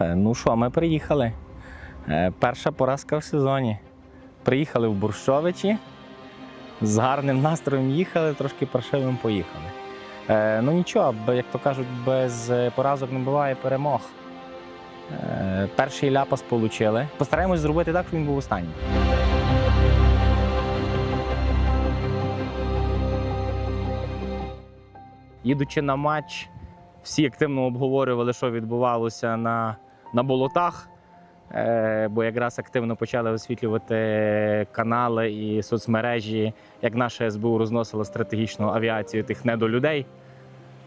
Е, Ну що, ми приїхали. Е, Перша поразка в сезоні. Приїхали в Буршовичі. З гарним настроєм їхали, трошки паршивим поїхали. Е, ну нічого, як то кажуть, без поразок не буває перемог. Перший ляпас отримали. Постараємось зробити так, щоб він був останній. Їдучи на матч, всі активно обговорювали, що відбувалося на, на болотах. Е, бо якраз активно почали освітлювати канали і соцмережі, як наше СБУ розносило стратегічну авіацію тих недолюдей,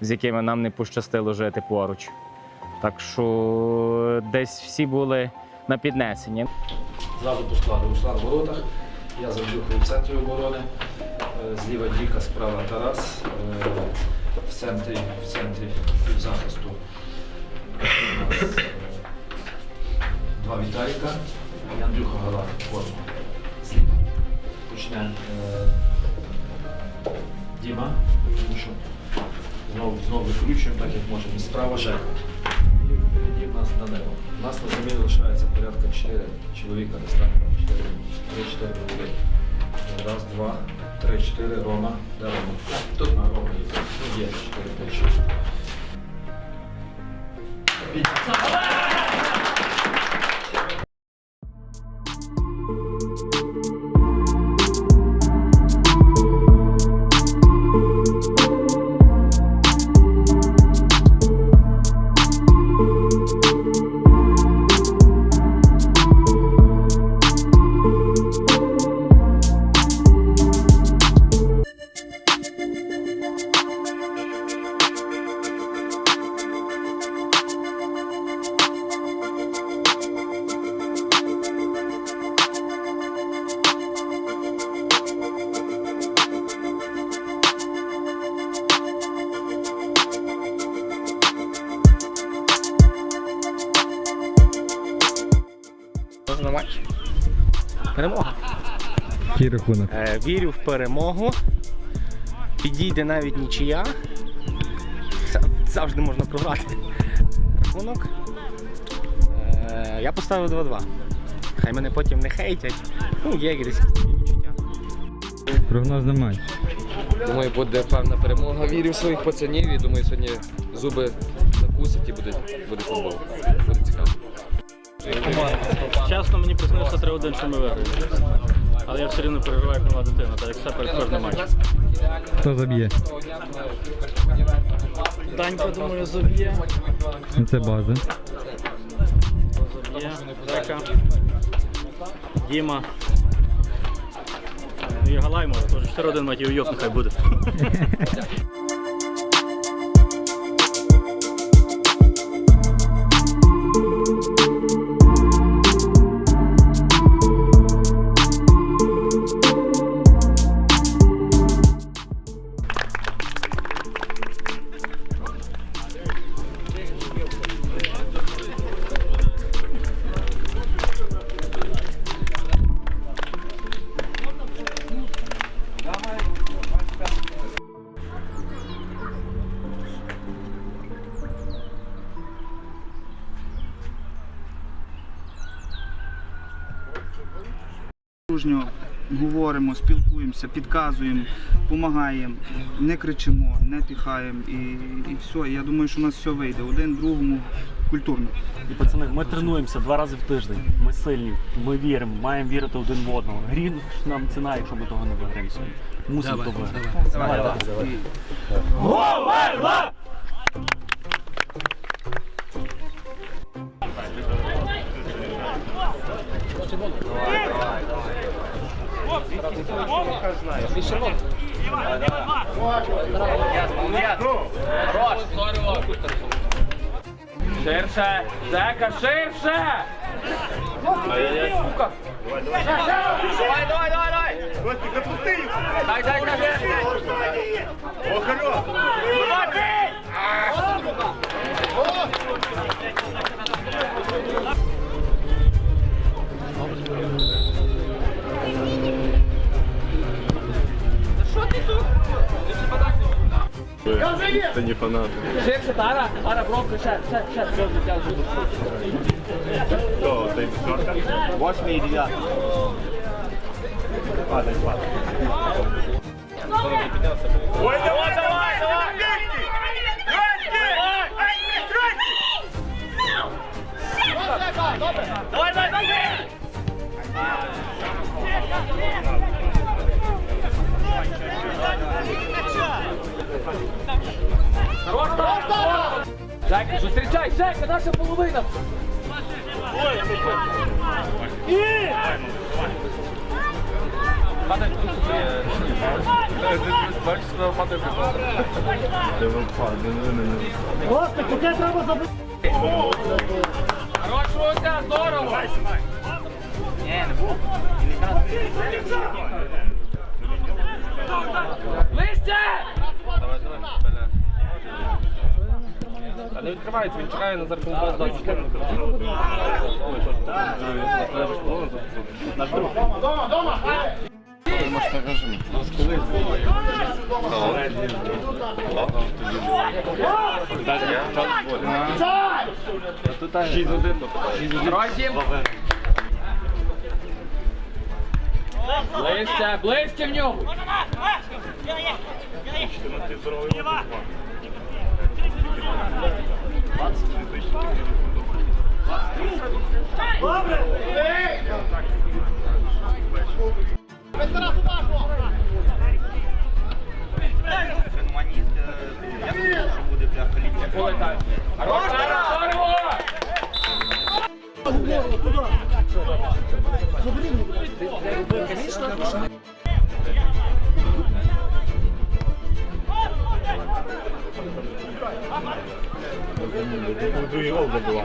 з якими нам не пощастило жити поруч. Так що десь всі були на піднесенні. Зразу по складу Руслан в воротах. Я завдюхаю в центрі оборони. Е, Зліва Діка, справа Тарас. Е, В центрі, в центрі захисту два Віталіка і Андрюха Гала. Почне Діма, тому що знову, знову викручуємо, так як можемо. І справа Жека. І впереді в нас Данило. У нас на заміні лишається порядка 4 чоловіка, десь так, 4, 3-4 голови. Раз, два, три, чотири, Рома. Де Рома? Тут на Рома є. Ну, є 4, 5, 6. Який рахунок? Е, вірю в перемогу. Підійде навіть нічия. Завжди можна програти. Рахунок. Е, я поставив 2-2. Хай мене потім не хейтять. Ну, є якісь відчуття. Прогноз на матч. Думаю, буде певна перемога. Вірю в своїх пацанів і думаю, сьогодні зуби накусять і буде, буде футбол. Буде цікаво. Чесно, мені приснилося 3-1, що ми виграємо. Але я все рівно переживаю, як нова дитина, так як все перед кожним матчем. Хто заб'є? Данька, думаю, заб'є. Ну, Це база. Заб'є. Дека. Діма. І Галай може, теж 4-1 мать йоп, нехай буде. дружньо говоримо, спілкуємося, підказуємо, допомагаємо, не кричимо, не піхаємо і, і все. Я думаю, що у нас все вийде. Один другому культурно. І пацани, ми тренуємося два рази в тиждень. Ми сильні, ми віримо, маємо вірити один в одного. Грін нам ціна, якщо ми того не виграємо сьогодні. Мусимо то виграти. Давай, давай. Ширше! Зека, ширше! Это не Ширше, Тара, Тара, бровка, ще, ще, ще, все, життя зуби. Жека, зустрічай, Жека, наша половина. Здорово! Ближче! А не відкривається, він чекає на зарахунку здачі. Трохи. Ближче, ближче в нього. Добре! Фенманіст, я думаю, що буде для політики. Забери Хорош, Тара, здорово!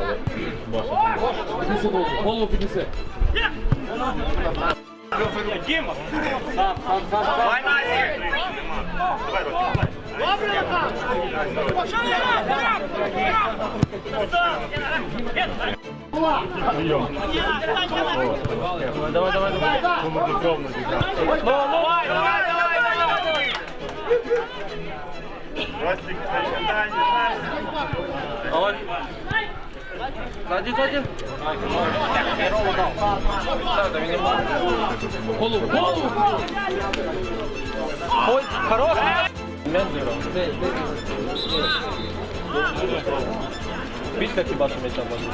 Піднеси голову, голову піднеси. Голову, голову! Ой, хорош! Після хіба що м'яча може.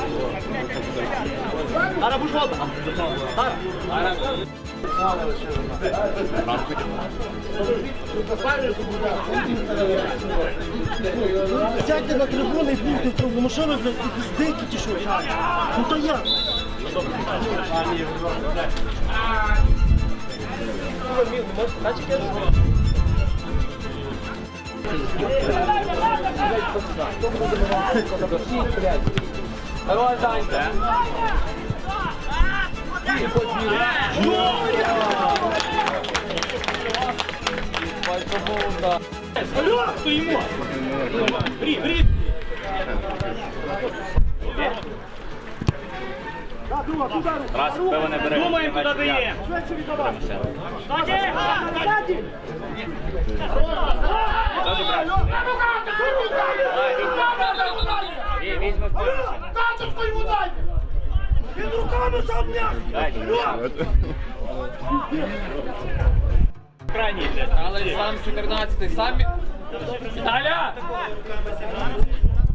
Сядьте на трибуни і пункти трубу. Ну що ви, блядь, якісь дикі чи що? Ну то як? Хорош, Данька! Думаємо, куди дає. Крайній, блядь. Але сам 14 самі. Віталя!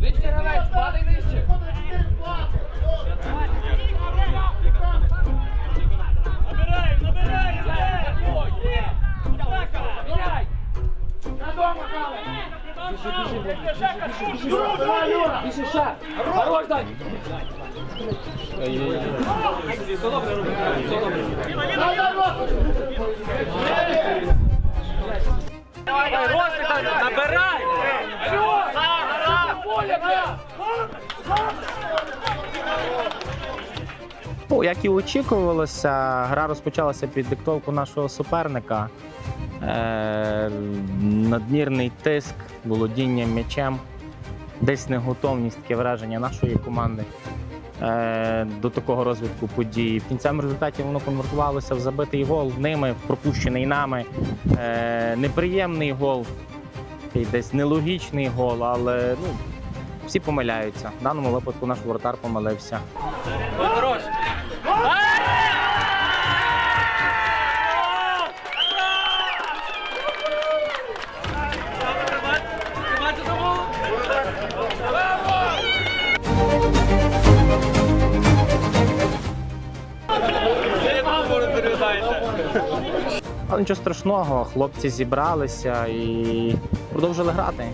Вище гравець, падай нижче. Більше ще! Хорош, Дань! Набирай. Ну, як і очікувалося, гра розпочалася під диктовку нашого суперника. Е, надмірний тиск, володіння м'ячем, десь неготовність, таке враження нашої команди е, до такого розвитку подій. В кінцевому результаті воно конвертувалося в забитий гол ними, пропущений нами. Е, неприємний гол. такий десь нелогічний гол, але ну, всі помиляються. В даному випадку наш воротар помилився. Але нічого страшного, хлопці зібралися і продовжили грати.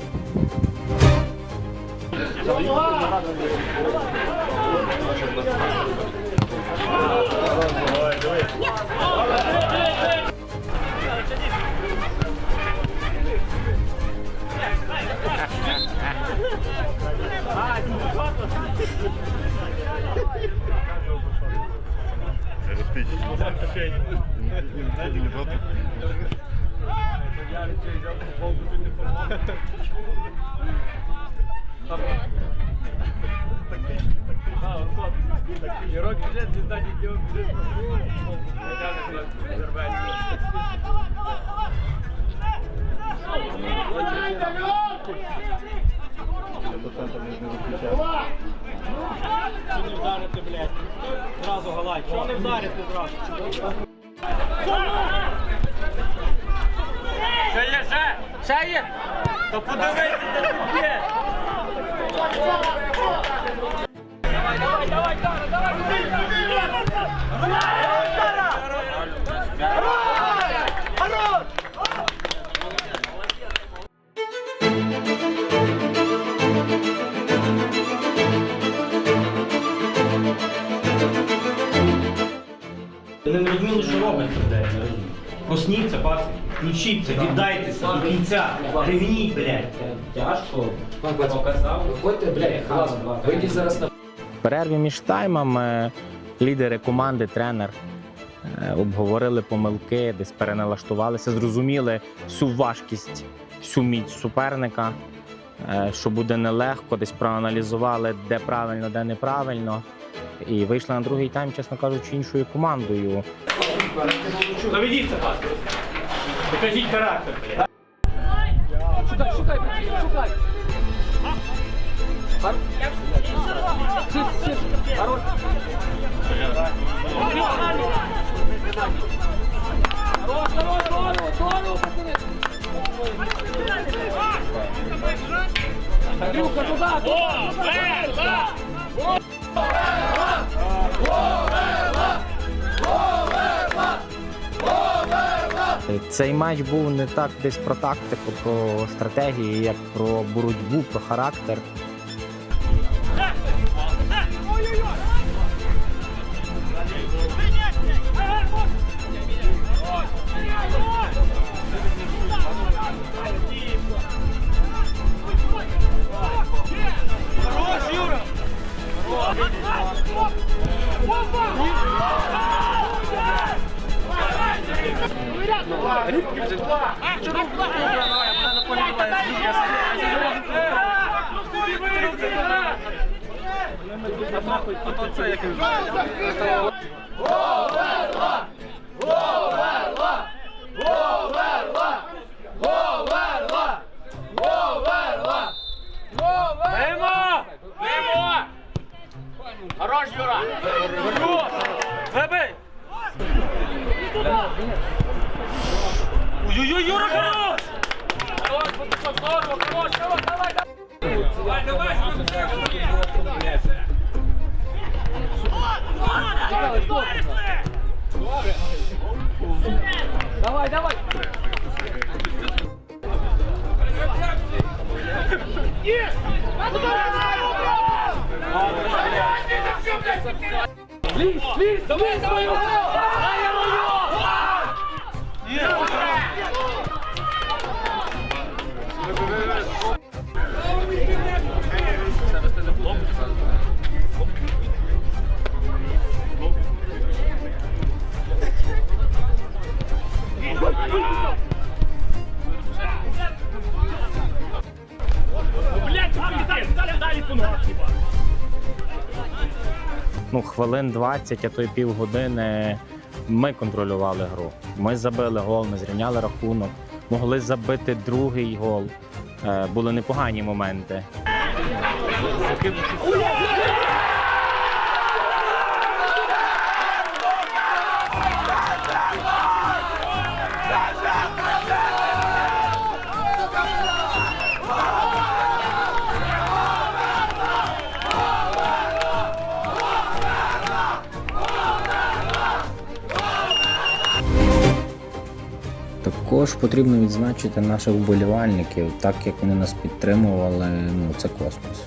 Зразу галай. Чого не вдарити зразу? Ще є, ще! Ще є! То подивися, де тут є! Давай, давай, давай, давай, давай! Ви Просніться, паси, включіться, віддайтеся до кінця. Ревніть, блядь. Тяжко. Показав. Виходьте, блядь, разом. Вийдіть зараз на В перерві між таймами лідери команди, тренер е, обговорили помилки, десь переналаштувалися, зрозуміли всю важкість, всю міць суперника, е, що буде нелегко, десь проаналізували, де правильно, де неправильно. І вийшли на другий тайм, чесно кажучи, іншою командою. Заведіть це паспорт. Покажіть характер. блядь. Шукай, шукай, шукай. Хор- Сид, сид. Хорош. Здорово, здорово, здорово, здорово, пацаны. Андрюха, туда, туда. туда. Цей матч був не так десь про тактику, про стратегію, як про боротьбу, про характер. Хорош, Юра! Забий! Ой-ой-ой, Юра, хорош! Хорош, здорово, хорош, хорош, давай, давай! Давай, давай! Давай, давай! Лізь, лізь, давай, давай, давай, Блядь, хвилин 20, а то й півгодини ми контролювали гру. Ми забили гол, ми зрівняли рахунок, могли забити другий гол. Е, Були непогані моменти. Також потрібно відзначити наших вболівальників, так як вони нас підтримували. Ну це космос.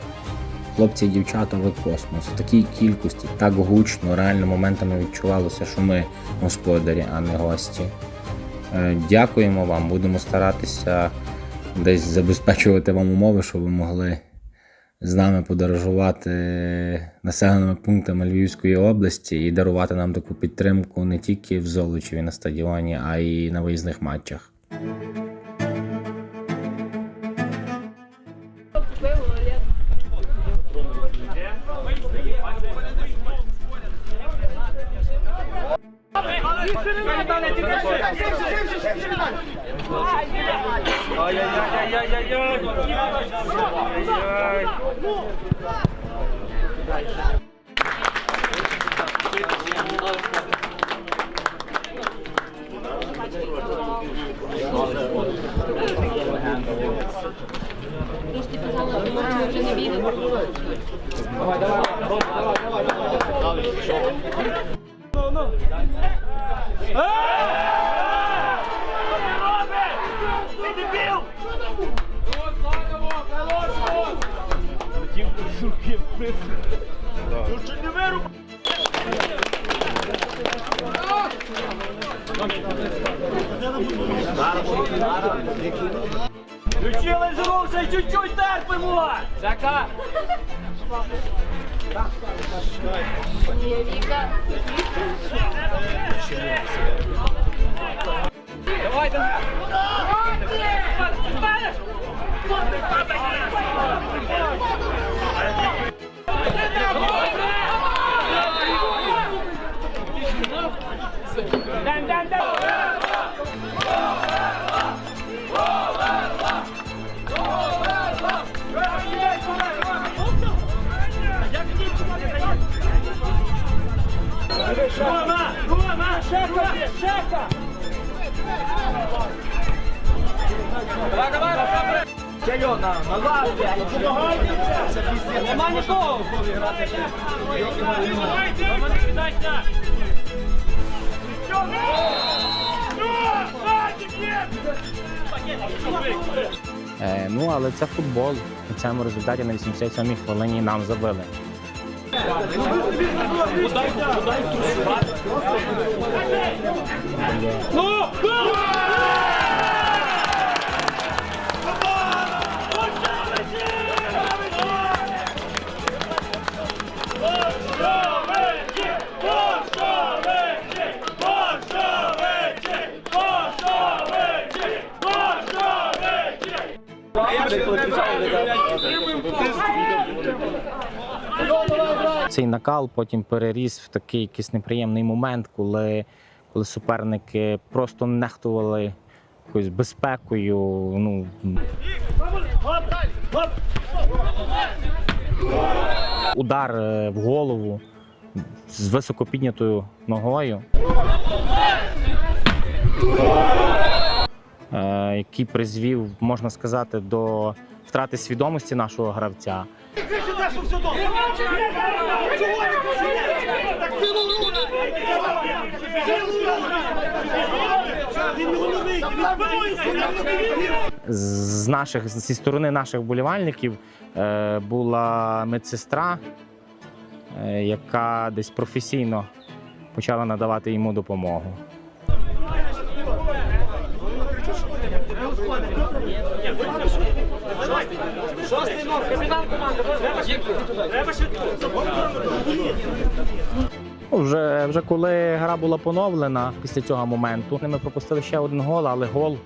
Хлопці і дівчата, ви космос. В такій кількості, так гучно, реально моментами відчувалося, що ми господарі, а не гості. Е, Дякуємо вам, будемо старатися десь забезпечувати вам умови, щоб ви могли з нами подорожувати населеними пунктами Львівської області і дарувати нам таку підтримку не тільки в Золочеві на стадіоні, а й на виїзних матчах. Включили зрувся і чуть-чуть терпимо! Жака! Рома! Давай, давай, давай! Чайо, на, на лаві! Нема нікого! Е, ну але це футбол. У цьому результаті на 87-й хвилині нам забили. Цей накал потім переріс в такий якийсь неприємний момент, коли, коли суперники просто нехтували якоюсь безпекою. Ну, удар е, в голову з високо піднятою ногою. е, Який призвів, можна сказати, до втрати свідомості нашого гравця. З наших зі сторони наших вболівальників е, була медсестра, е, яка десь професійно почала надавати йому допомогу. Вже, вже коли гра була поновлена після цього моменту, ми пропустили ще один гол, але гол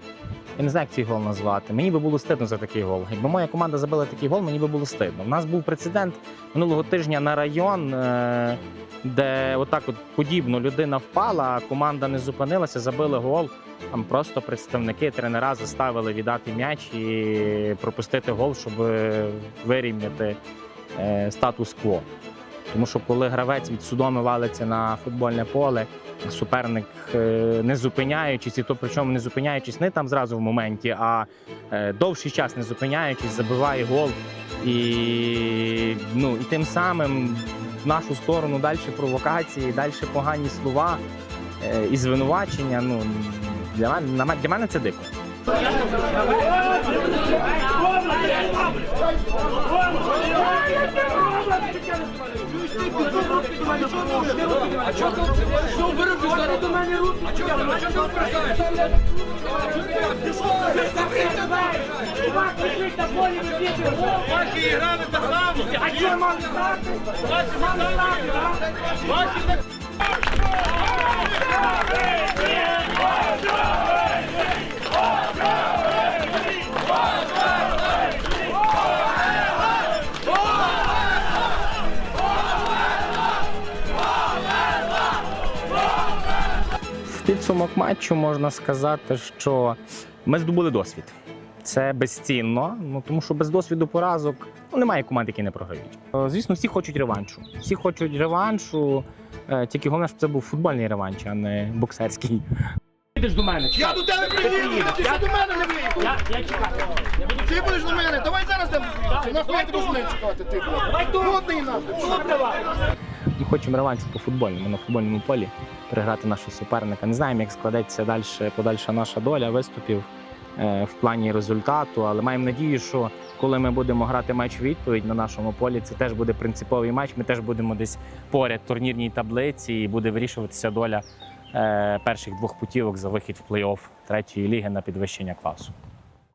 Я не знаю, як цей гол назвати. Мені би було стидно за такий гол. Якби моя команда забила такий гол, мені би було стидно. У нас був прецедент минулого тижня на район, е, де отак от подібно людина впала, а команда не зупинилася, забили гол. Там просто представники тренера заставили віддати м'яч і пропустити гол, щоб вирівняти е, статус-кво. Тому що коли гравець від судоми валиться на футбольне поле, суперник е, не зупиняючись, і то причому не зупиняючись не там зразу в моменті, а е, довший час не зупиняючись, забиває гол. І, ну, і тим самим в нашу сторону далі провокації, далі погані слова е, і звинувачення. Ну, для мене, для мене це дико. В підсумок матчу можна сказати, що ми здобули досвід. Це безцінно, ну тому що без досвіду поразок ну, немає команд, які не програють. Е, Звісно, всі хочуть реваншу. Всі хочуть реваншу. е, Тільки головне, щоб це був футбольний реванш, а не боксерський. Підеш до мене, чекай. Я до тебе приїду, ти ще до мене не виїхав. Я, я чекаю. Ти будеш до мене, давай зараз там. На хвилин ти будеш мене чекати, ти. Давай тут. Тут давай. Ми хочемо реваншу по футбольному на футбольному полі, переграти нашого суперника. Не знаємо, як складеться далі подальша наша доля виступів е, в плані результату, але маємо надію, що коли ми будемо грати матч відповідь на нашому полі, це теж буде принциповий матч. Ми теж будемо десь поряд турнірній таблиці і буде вирішуватися доля е, перших двох путівок за вихід в плей-офф третьої ліги на підвищення класу.